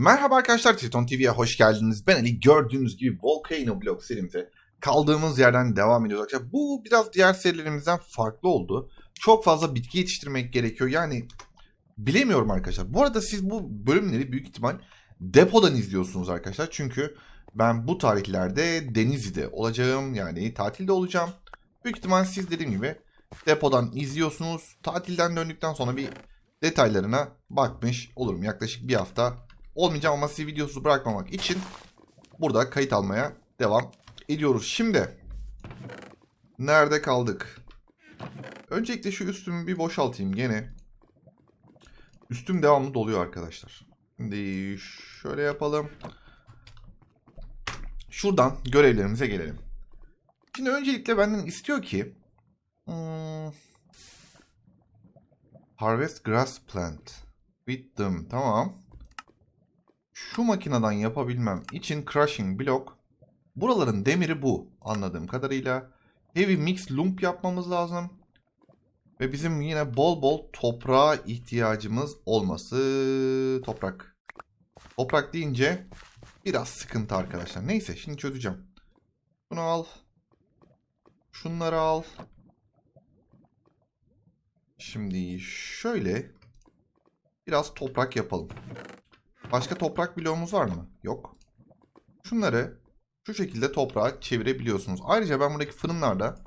Merhaba arkadaşlar Triton TV'ye hoş geldiniz. Ben Ali gördüğünüz gibi Volcano Block serimize kaldığımız yerden devam ediyoruz arkadaşlar. Bu biraz diğer serilerimizden farklı oldu. Çok fazla bitki yetiştirmek gerekiyor. Yani bilemiyorum arkadaşlar. Bu arada siz bu bölümleri büyük ihtimal depodan izliyorsunuz arkadaşlar. Çünkü ben bu tarihlerde Denizli'de olacağım. Yani tatilde olacağım. Büyük ihtimal siz dediğim gibi depodan izliyorsunuz. Tatilden döndükten sonra bir detaylarına bakmış olurum. Yaklaşık bir hafta olmayacağım ama sizi videosu bırakmamak için burada kayıt almaya devam ediyoruz. Şimdi nerede kaldık? Öncelikle şu üstümü bir boşaltayım gene. Üstüm devamlı doluyor arkadaşlar. Şimdi şöyle yapalım. Şuradan görevlerimize gelelim. Şimdi öncelikle benden istiyor ki hmm, Harvest grass plant. With them. Tamam. Şu makineden yapabilmem için crushing block. Buraların demiri bu anladığım kadarıyla. Heavy mix lump yapmamız lazım. Ve bizim yine bol bol toprağa ihtiyacımız olması. Toprak. Toprak deyince biraz sıkıntı arkadaşlar. Neyse şimdi çözeceğim. Bunu al. Şunları al. Şimdi şöyle biraz toprak yapalım. Başka toprak bloğumuz var mı? Yok. Şunları şu şekilde toprağa çevirebiliyorsunuz. Ayrıca ben buradaki fırınlarda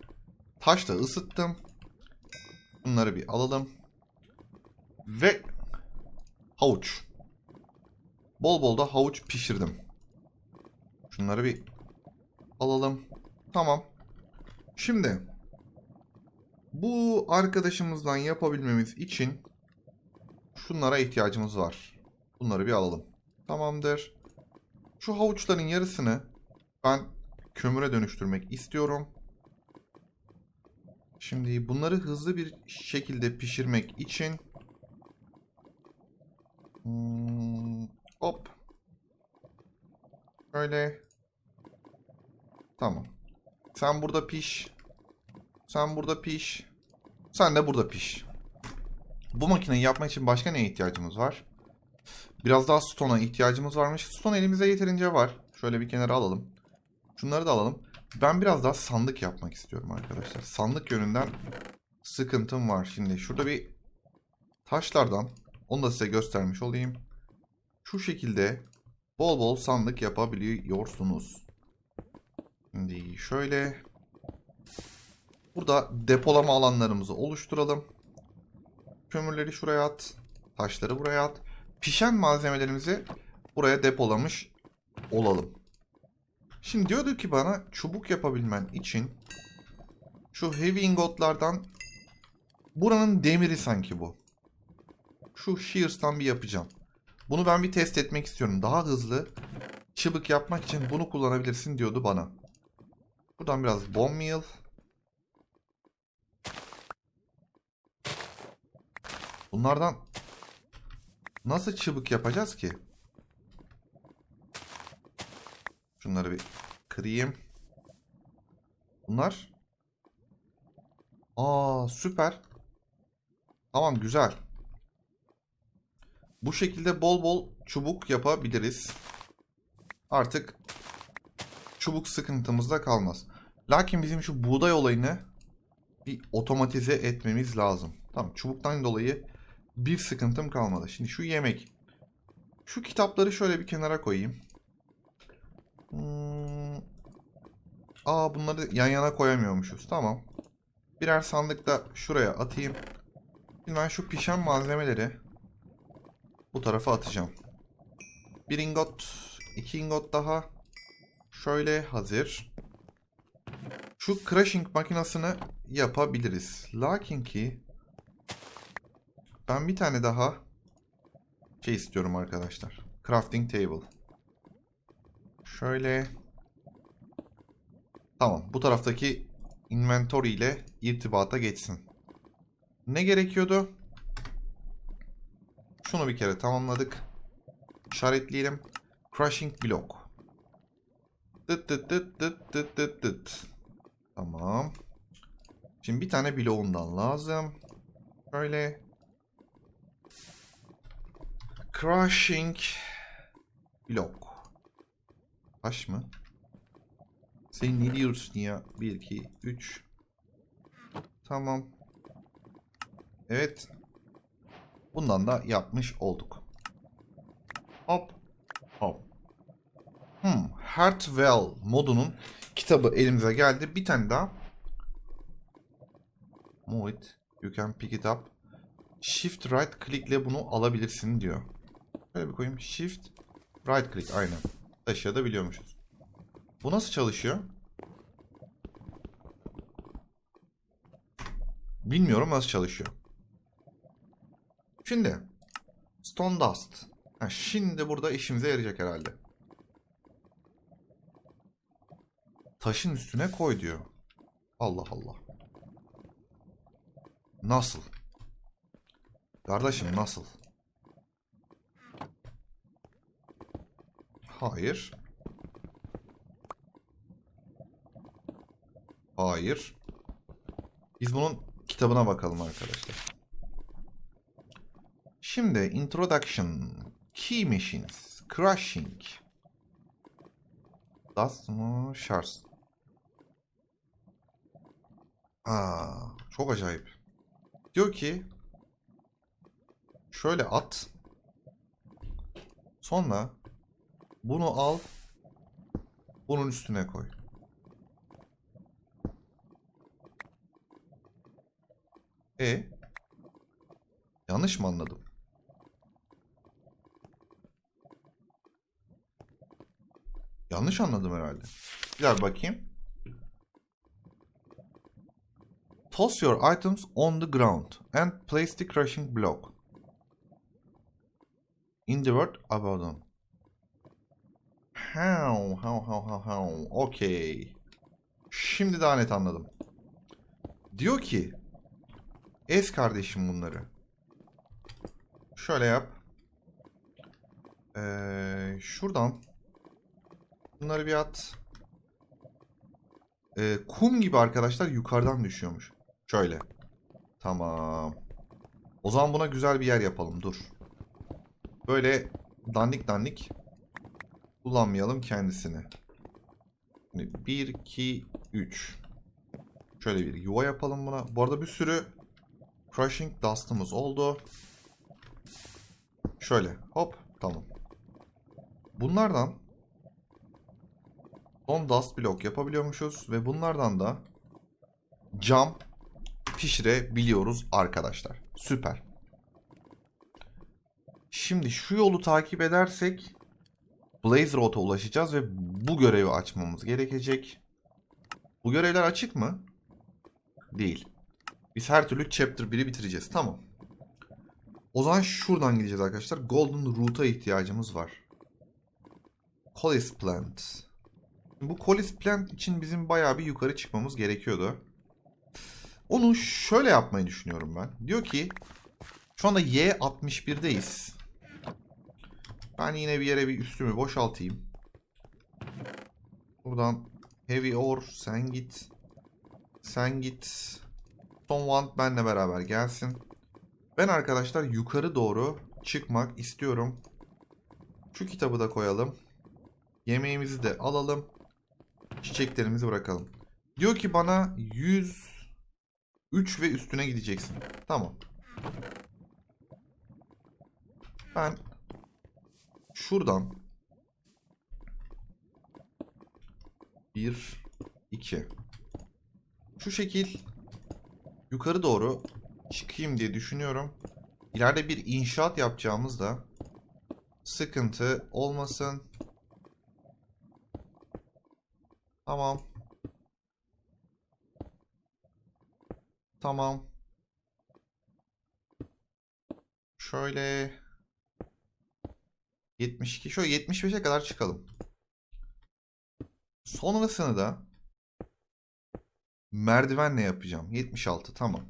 taşla ısıttım. Bunları bir alalım. Ve havuç. Bol bol da havuç pişirdim. Şunları bir alalım. Tamam. Şimdi bu arkadaşımızdan yapabilmemiz için şunlara ihtiyacımız var. Bunları bir alalım. Tamamdır. Şu havuçların yarısını ben kömüre dönüştürmek istiyorum. Şimdi bunları hızlı bir şekilde pişirmek için hmm, hop şöyle tamam. Sen burada piş. Sen burada piş. Sen de burada piş. Bu makineyi yapmak için başka neye ihtiyacımız var? Biraz daha stone'a ihtiyacımız varmış. Stone elimizde yeterince var. Şöyle bir kenara alalım. Şunları da alalım. Ben biraz daha sandık yapmak istiyorum arkadaşlar. Sandık yönünden sıkıntım var. Şimdi şurada bir taşlardan onu da size göstermiş olayım. Şu şekilde bol bol sandık yapabiliyorsunuz. Şimdi şöyle burada depolama alanlarımızı oluşturalım. Kömürleri şuraya at. Taşları buraya at pişen malzemelerimizi buraya depolamış olalım. Şimdi diyordu ki bana çubuk yapabilmen için şu heavy ingotlardan buranın demiri sanki bu. Şu shears'tan bir yapacağım. Bunu ben bir test etmek istiyorum. Daha hızlı çubuk yapmak için bunu kullanabilirsin diyordu bana. Buradan biraz bone meal. Bunlardan Nasıl çubuk yapacağız ki? Şunları bir kırayım. Bunlar. Aa süper. Tamam güzel. Bu şekilde bol bol çubuk yapabiliriz. Artık çubuk sıkıntımız da kalmaz. Lakin bizim şu buğday olayını bir otomatize etmemiz lazım. Tamam çubuktan dolayı bir sıkıntım kalmadı. Şimdi şu yemek. Şu kitapları şöyle bir kenara koyayım. Hmm. Aa bunları yan yana koyamıyormuşuz. Tamam. Birer sandıkta şuraya atayım. Şimdi ben şu pişen malzemeleri bu tarafa atacağım. Bir ingot, iki ingot daha. Şöyle hazır. Şu crushing makinesini yapabiliriz. Lakin ki ben bir tane daha şey istiyorum arkadaşlar. Crafting table. Şöyle. Tamam. Bu taraftaki inventory ile irtibata geçsin. Ne gerekiyordu? Şunu bir kere tamamladık. İşaretleyelim. Crushing block. Dıt dıt dıt dıt dıt dıt dıt. Tamam. Şimdi bir tane bloğundan lazım. Şöyle. Crushing blok. Taş mı? Sen ne diyorsun ya? 1, 2, 3. Tamam. Evet. Bundan da yapmış olduk. Hop. Hop. Hmm. Heartwell modunun kitabı elimize geldi. Bir tane daha. Move it. You can pick it up. Shift right click ile bunu alabilirsin diyor. Şöyle bir koyayım. Shift right click. Aynen. Taşıyabiliyormuşuz. Bu nasıl çalışıyor? Bilmiyorum nasıl çalışıyor. Şimdi Stone Dust. Ha, şimdi burada işimize yarayacak herhalde. Taşın üstüne koy diyor. Allah Allah. Nasıl? Kardeşim nasıl? Hayır. Hayır. Biz bunun kitabına bakalım arkadaşlar. Şimdi introduction, key machines, crushing, dust mı, shards. Aa, çok acayip. Diyor ki şöyle at. Sonra bunu al. Bunun üstüne koy. E yanlış mı anladım? Yanlış anladım herhalde. Daha bakayım. Toss your items on the ground and place the crushing block. In the word about them. How, how, how, how, how. Okay. Şimdi daha net anladım. Diyor ki Ez kardeşim bunları. Şöyle yap. Ee, şuradan bunları bir at. Ee, kum gibi arkadaşlar yukarıdan düşüyormuş. Şöyle. Tamam. O zaman buna güzel bir yer yapalım. Dur. Böyle dandik dandik kullanmayalım kendisini. 1, 2, 3. Şöyle bir yuva yapalım buna. Bu arada bir sürü crushing dust'ımız oldu. Şöyle hop tamam. Bunlardan son dust block yapabiliyormuşuz ve bunlardan da cam pişirebiliyoruz arkadaşlar. Süper. Şimdi şu yolu takip edersek Blaze Road'a ulaşacağız ve bu görevi açmamız gerekecek. Bu görevler açık mı? Değil. Biz her türlü Chapter 1'i bitireceğiz. Tamam. O zaman şuradan gideceğiz arkadaşlar. Golden Root'a ihtiyacımız var. Collis Plant. Bu Collis Plant için bizim bayağı bir yukarı çıkmamız gerekiyordu. Onu şöyle yapmayı düşünüyorum ben. Diyor ki şu anda Y61'deyiz. Ben yine bir yere bir üstümü boşaltayım. Buradan Heavy Ore sen git. Sen git. Son Want benle beraber gelsin. Ben arkadaşlar yukarı doğru çıkmak istiyorum. Şu kitabı da koyalım. Yemeğimizi de alalım. Çiçeklerimizi bırakalım. Diyor ki bana 103 ve üstüne gideceksin. Tamam. Ben şuradan 1 2 şu şekil yukarı doğru çıkayım diye düşünüyorum. İleride bir inşaat yapacağımızda sıkıntı olmasın. Tamam. Tamam. Şöyle 72 şöyle 75'e kadar çıkalım. Sonrasını da merdivenle yapacağım. 76 tamam.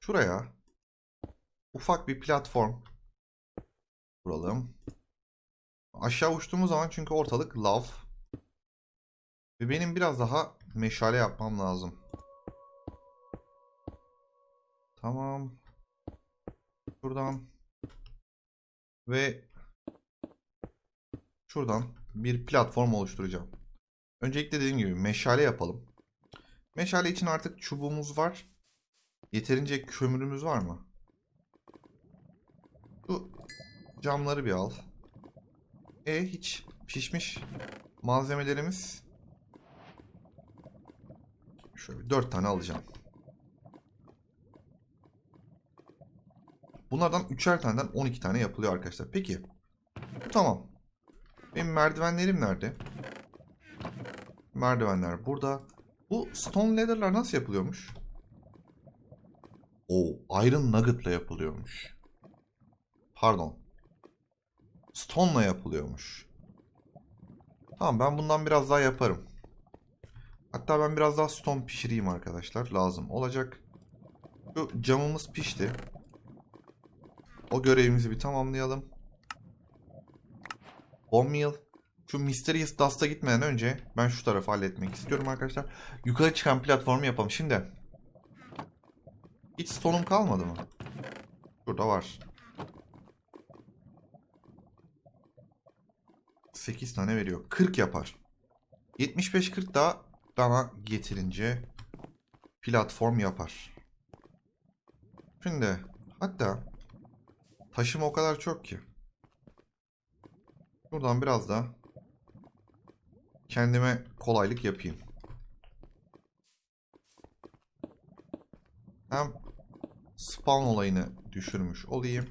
Şuraya ufak bir platform kuralım. Aşağı uçtuğumuz zaman çünkü ortalık lav. Ve benim biraz daha meşale yapmam lazım. Tamam. Şuradan. Ve şuradan bir platform oluşturacağım. Öncelikle dediğim gibi meşale yapalım. Meşale için artık çubuğumuz var. Yeterince kömürümüz var mı? Şu camları bir al. E hiç pişmiş malzemelerimiz. Şöyle bir 4 tane alacağım. Bunlardan üçer taneden 12 tane yapılıyor arkadaşlar. Peki. Bu tamam. Benim merdivenlerim nerede? Merdivenler burada. Bu stone ladder'lar nasıl yapılıyormuş? Oo, iron nugget'la yapılıyormuş. Pardon. Stone'la yapılıyormuş. Tamam ben bundan biraz daha yaparım. Hatta ben biraz daha stone pişireyim arkadaşlar. Lazım olacak. Şu camımız pişti. O görevimizi bir tamamlayalım. Bone meal. Şu Mysterious Dust'a gitmeden önce ben şu tarafı halletmek istiyorum arkadaşlar. Yukarı çıkan platformu yapalım. Şimdi. Hiç stone'um kalmadı mı? Şurada var. 8 tane veriyor. 40 yapar. 75-40 daha bana getirince platform yapar. Şimdi hatta taşım o kadar çok ki. Buradan biraz da kendime kolaylık yapayım. Hem spawn olayını düşürmüş olayım.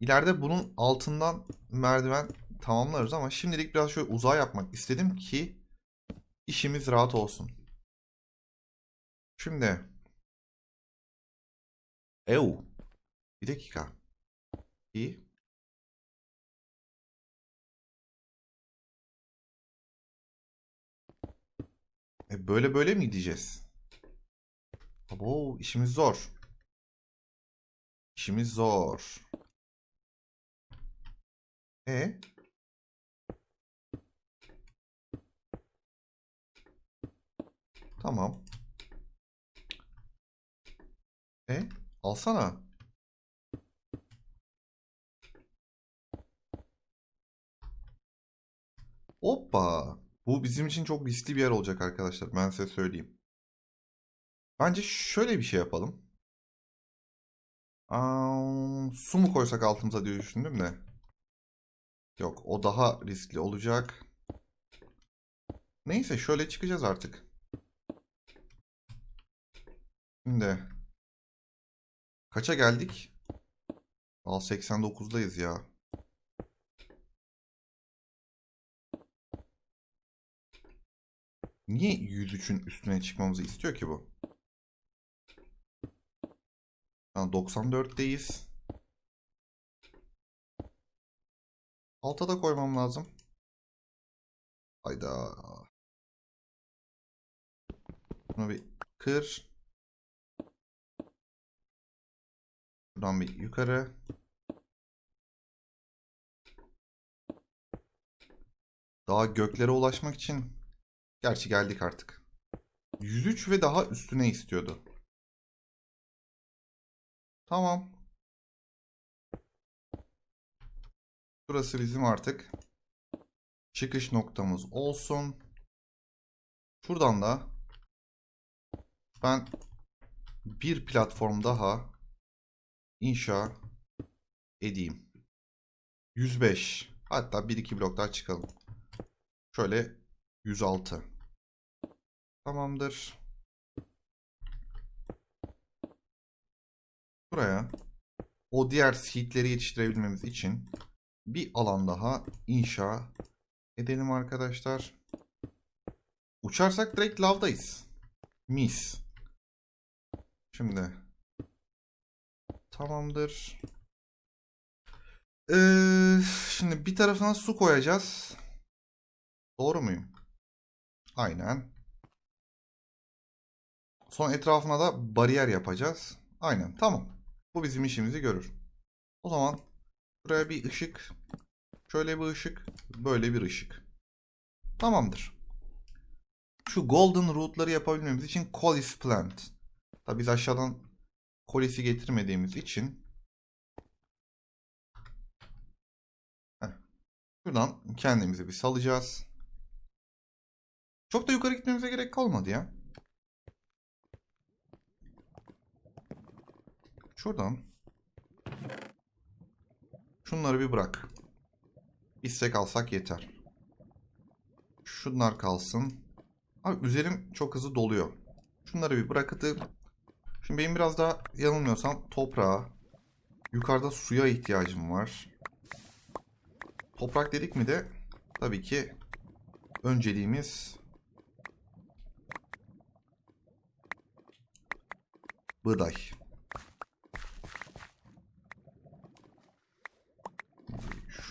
İleride bunun altından merdiven tamamlarız ama şimdilik biraz şöyle uzağa yapmak istedim ki işimiz rahat olsun. Şimdi Ev. Bir dakika. İyi. E böyle böyle mi gideceğiz? Abo işimiz zor. İşimiz zor. E? Tamam. E? Alsana. Hoppa. Bu bizim için çok riskli bir yer olacak arkadaşlar. Ben size söyleyeyim. Bence şöyle bir şey yapalım. Aa, su mu koysak altımıza diye düşündüm de. Yok o daha riskli olacak. Neyse şöyle çıkacağız artık. Şimdi kaça geldik? Al 89'dayız ya. Niye 103'ün üstüne çıkmamızı istiyor ki bu? Ha, 94'teyiz. Alta da koymam lazım. Hayda. Bunu bir kır. Buradan bir yukarı. Daha göklere ulaşmak için gerçi geldik artık. 103 ve daha üstüne istiyordu. Tamam. Burası bizim artık çıkış noktamız olsun. Şuradan da ben bir platform daha inşa edeyim. 105. Hatta 1-2 blok daha çıkalım. Şöyle 106. Tamamdır. Buraya o diğer seedleri yetiştirebilmemiz için bir alan daha inşa edelim arkadaşlar. Uçarsak direkt lavdayız. Mis. Şimdi tamamdır. Ee, şimdi bir tarafına su koyacağız. Doğru muyum? Aynen. Son etrafına da bariyer yapacağız. Aynen tamam. Bu bizim işimizi görür. O zaman buraya bir ışık. Şöyle bir ışık. Böyle bir ışık. Tamamdır. Şu golden root'ları yapabilmemiz için colis plant. Tabi biz aşağıdan kolisi getirmediğimiz için Şuradan kendimizi bir salacağız. Çok da yukarı gitmemize gerek kalmadı ya. Şuradan. Şunları bir bırak. İstek alsak yeter. Şunlar kalsın. Abi üzerim çok hızlı doluyor. Şunları bir bırakıp Şimdi benim biraz daha yanılmıyorsam toprağa, yukarıda suya ihtiyacım var. Toprak dedik mi de tabii ki önceliğimiz buğday.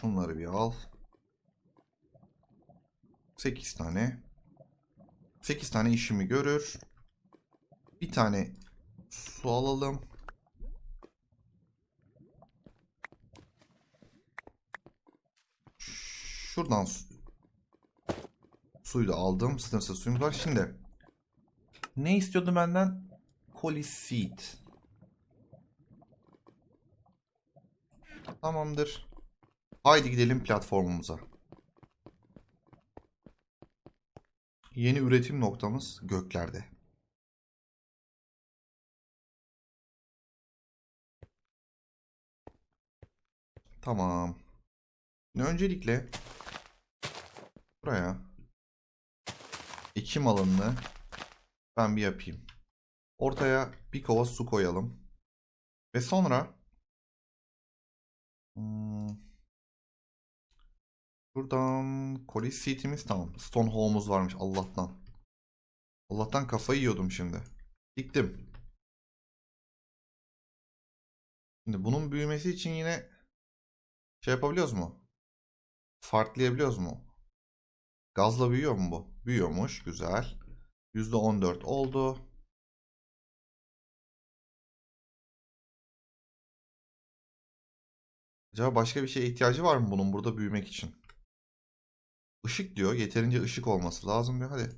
Şunları bir al. 8 tane. 8 tane işimi görür. Bir tane su alalım. Şuradan su, suyu da aldım. Sınırsız suyumuz var. Şimdi ne istiyordu benden? Coliseed. Tamamdır. Haydi gidelim platformumuza. Yeni üretim noktamız göklerde. Tamam. Öncelikle buraya ekim alanını ben bir yapayım. Ortaya bir kova su koyalım. Ve sonra hmm, buradan Colis Seat'imiz tamam. Stone Home'umuz varmış Allah'tan. Allah'tan kafayı yiyordum şimdi. Diktim. Şimdi bunun büyümesi için yine şey yapabiliyoruz mu? Farklayabiliyoruz mu? Gazla büyüyor mu bu? Büyüyormuş. Güzel. %14 oldu. Acaba başka bir şeye ihtiyacı var mı bunun burada büyümek için? Işık diyor. Yeterince ışık olması lazım diyor. Hadi.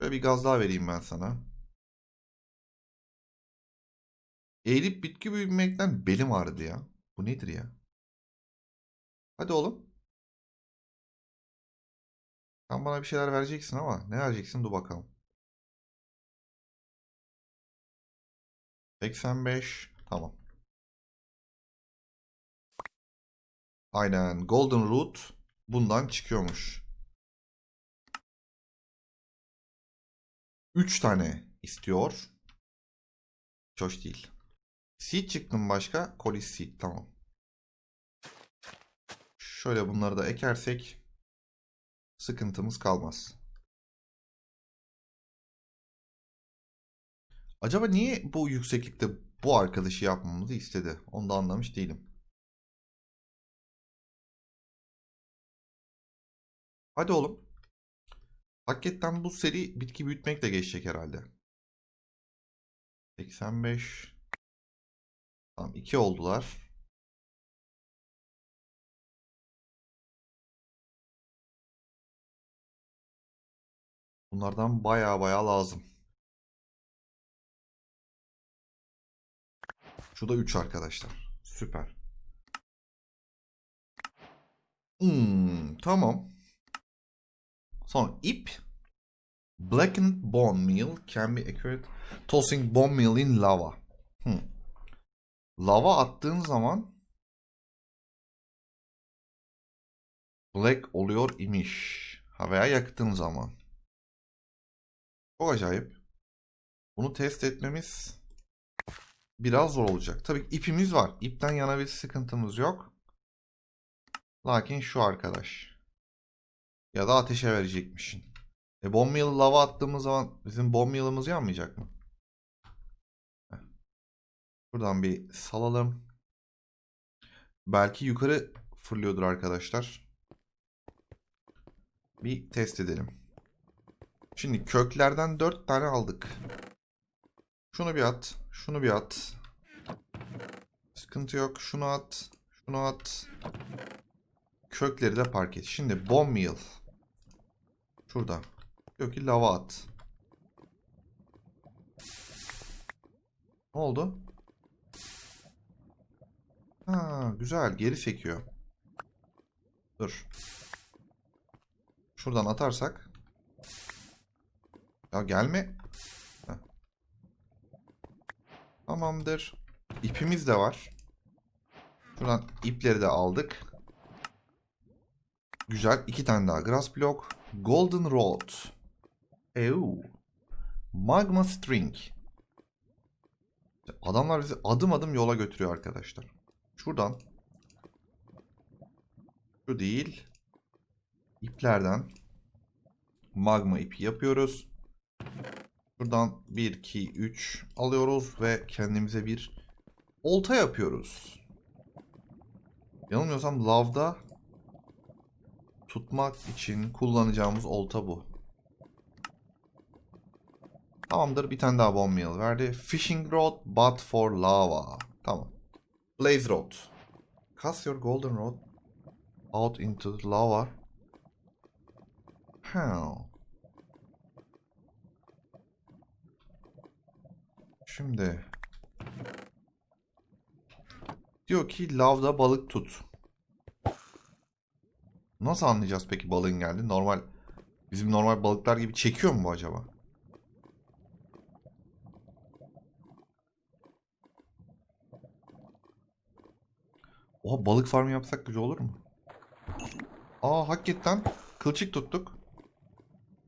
Böyle bir gaz daha vereyim ben sana. Eğilip bitki büyümekten belim ağrıdı ya. Bu nedir ya? Hadi oğlum. Sen bana bir şeyler vereceksin ama ne vereceksin dur bakalım. 85 tamam. Aynen Golden Root bundan çıkıyormuş. 3 tane istiyor. Hiç değil. Seed çıktı mı başka? Colis Seed tamam. Şöyle bunları da ekersek sıkıntımız kalmaz. Acaba niye bu yükseklikte bu arkadaşı yapmamızı istedi? Onu da anlamış değilim. Hadi oğlum. Hakikaten bu seri bitki büyütmekle geçecek herhalde. 85 Tamam 2 oldular. Bunlardan baya baya lazım. Şu da 3 arkadaşlar. Süper. Hmm, tamam. Sonra ip. Blackened bone meal can be acquired tossing bone meal in lava. Hmm. Lava attığın zaman black oluyor imiş. Ha veya yaktığın zaman. Çok acayip. Bunu test etmemiz biraz zor olacak. Tabii ki ipimiz var. İpten yana bir sıkıntımız yok. Lakin şu arkadaş. Ya da ateşe verecekmişin. E bomb meal lava attığımız zaman bizim bomb meal'ımız yanmayacak mı? Buradan bir salalım. Belki yukarı fırlıyordur arkadaşlar. Bir test edelim. Şimdi köklerden 4 tane aldık. Şunu bir at. Şunu bir at. Sıkıntı yok. Şunu at. Şunu at. Kökleri de park et. Şimdi bomb meal. Şurada. Diyor ki lava at. Ne oldu? Ha, güzel. Geri çekiyor. Dur. şuradan atarsak. Ya gelme. Heh. Tamamdır. İpimiz de var. Şuradan ipleri de aldık. Güzel. iki tane daha grass block. Golden rod. Ew. Magma string. Adamlar bizi adım adım yola götürüyor arkadaşlar. Şuradan. Şu değil. İplerden magma ipi yapıyoruz. Buradan 1, 2, 3 alıyoruz ve kendimize bir olta yapıyoruz. Yanılmıyorsam lavda tutmak için kullanacağımız olta bu. Tamamdır. Bir tane daha meal verdi. Fishing rod but for lava. Tamam. Blaze rod. Cast your golden rod out into the lava. How? Şimdi diyor ki lavda balık tut. Nasıl anlayacağız peki balığın geldi? Normal bizim normal balıklar gibi çekiyor mu bu acaba? Oha balık farmı yapsak güzel olur mu? Aa hakikaten kılçık tuttuk.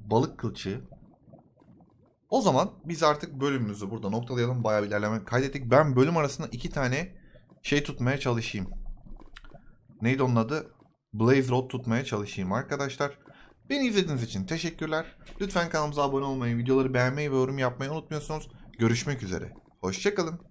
Balık kılçığı. O zaman biz artık bölümümüzü burada noktalayalım. Bayağı bir ilerleme kaydettik. Ben bölüm arasında iki tane şey tutmaya çalışayım. Neydi onun adı? Blaze Rod tutmaya çalışayım arkadaşlar. Beni izlediğiniz için teşekkürler. Lütfen kanalımıza abone olmayı, videoları beğenmeyi ve yorum yapmayı unutmuyorsunuz. Görüşmek üzere. Hoşçakalın.